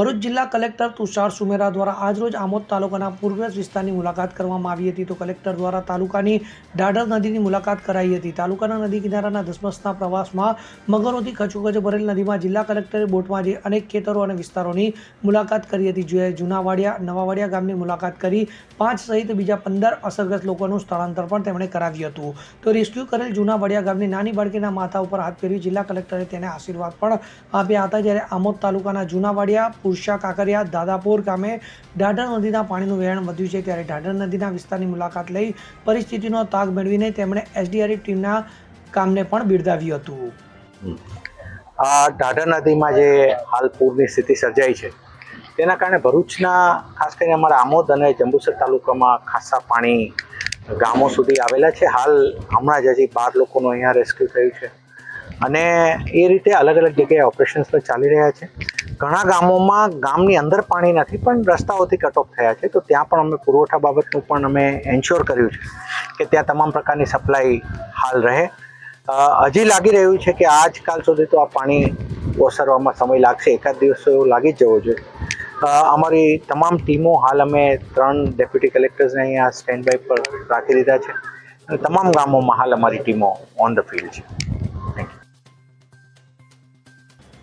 ભરૂચ જિલ્લા કલેક્ટર તુષાર સુમેરા દ્વારા આજરોજ આમોદ તાલુકાના પૂર્વેશ વિસ્તારની મુલાકાત કરવામાં આવી હતી. તો કલેક્ટર દ્વારા તાલુકાની ડાડર નદીની મુલાકાત કરાઈ હતી. તાલુકાના નદી કિનારાના ધસમસના પ્રવાસમાં મગરોથી ખચોખચ ભરેલ નદીમાં જિલ્લા કલેક્ટરે બોટમાં જઈ અનેક ખેતરો અને વિસ્તારોની મુલાકાત કરી હતી. જે જૂનાવાડિયા, નવાવાડિયા ગામની મુલાકાત કરી પાંચ સહિત બીજા પંદર અસરગ્રસ્ત લોકોનું સ્થળાંતર પણ તેમણે કરાવ્યું હતું. તો રેસ્ક્યુ કરેલ જૂનાવાડિયા ગામની નાની બાળકીના માથા ઉપર હાથ ફેરવી જિલ્લા કલેક્ટરે તેને આશીર્વાદ પણ આપ્યા હતા. જ્યારે આમોદ તાલુકાના જૂનાવાડિયા પુરશા કાકરિયા દાદાપુર ગામે ઢાઢર નદીના પાણીનું વહેણ વધ્યું છે ત્યારે ઢાઢર નદીના વિસ્તારની મુલાકાત લઈ પરિસ્થિતિનો તાગ મેળવીને તેમણે એસડીઆરએફ ટીમના કામને પણ બિરદાવ્યું હતું. આ ઢાઢર નદીમાં જે હાલ પૂરની સ્થિતિ સર્જાઈ છે, તેના કારણે ભરૂચના ખાસ કરીને અમારા આમોદ અને જંબુસર તાલુકામાં ખાસા પાણી ગામો સુધી આવેલા છે. હાલ હમણાં જ હજી બાર લોકોનું અહીંયા રેસ્ક્યુ થયું છે. અને એ રીતે અલગ અલગ જગ્યાએ ઓપરેશન્સ પણ ચાલી રહ્યા છે. ઘણા ગામોમાં ગામની અંદર પાણી નથી, પણ રસ્તાઓથી કટ થયા છે. તો ત્યાં પણ અમે પુરવઠા બાબતનું પણ અમે એન્શ્યોર કર્યું છે કે ત્યાં તમામ પ્રકારની સપ્લાય હાલ રહે. હજી લાગી રહ્યું છે કે આજકાલ સુધી તો આ પાણી ઓસરવામાં સમય લાગશે. એકાદ દિવસ એવું લાગી જ જવો જોઈએ. અમારી તમામ ટીમો હાલ અમે ત્રણ ડેપ્યુટી કલેક્ટર્સને અહીંયા સ્ટેન્ડ બાય પર રાખી દીધા છે. તમામ ગામોમાં હાલ અમારી ટીમો ઓન ધ ફિલ્ડ છે.